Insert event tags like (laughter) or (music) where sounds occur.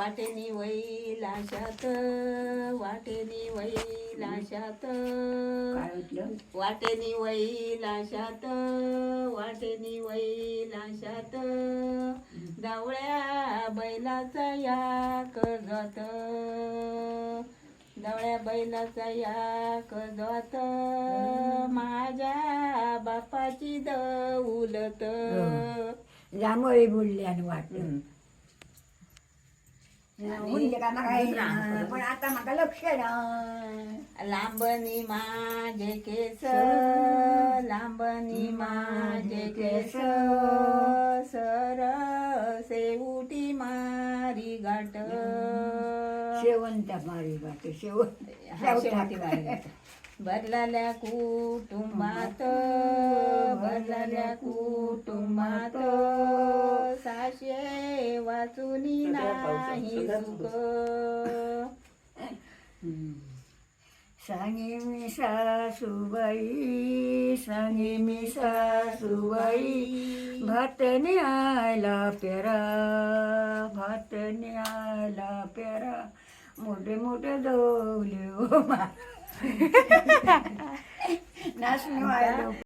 वाटेनी वैलाशात वाटेनी वैलाशात. काय म्हटलं? वाटेनी वैलाशात वाटेनी वैलाशात. दवळ्या बैलाचा या कर्जात. दवळ्या बैलाचा या कर्जात. माझ्या बापाची दौलत. जांभळी बोलली आणि हम्म. म्हणजे का काही पण आता मला लक्ष लांबनी माझे केस लांबनी माझे केस सर सेवटी मारी गाठ शेवंत मारी वाट शेवंत. शेवटी मारी गाठ बदलाल्या कुटुंबात बदलाल्या कुटुंबात. वाचुनी नाही सुख. (laughs) सांगे मी सासूबाई सांगे मी सासूबाई भात न्यायला पेरा भात न्यायला पेरा मोठे मोठे दौले ओ मा नाचणे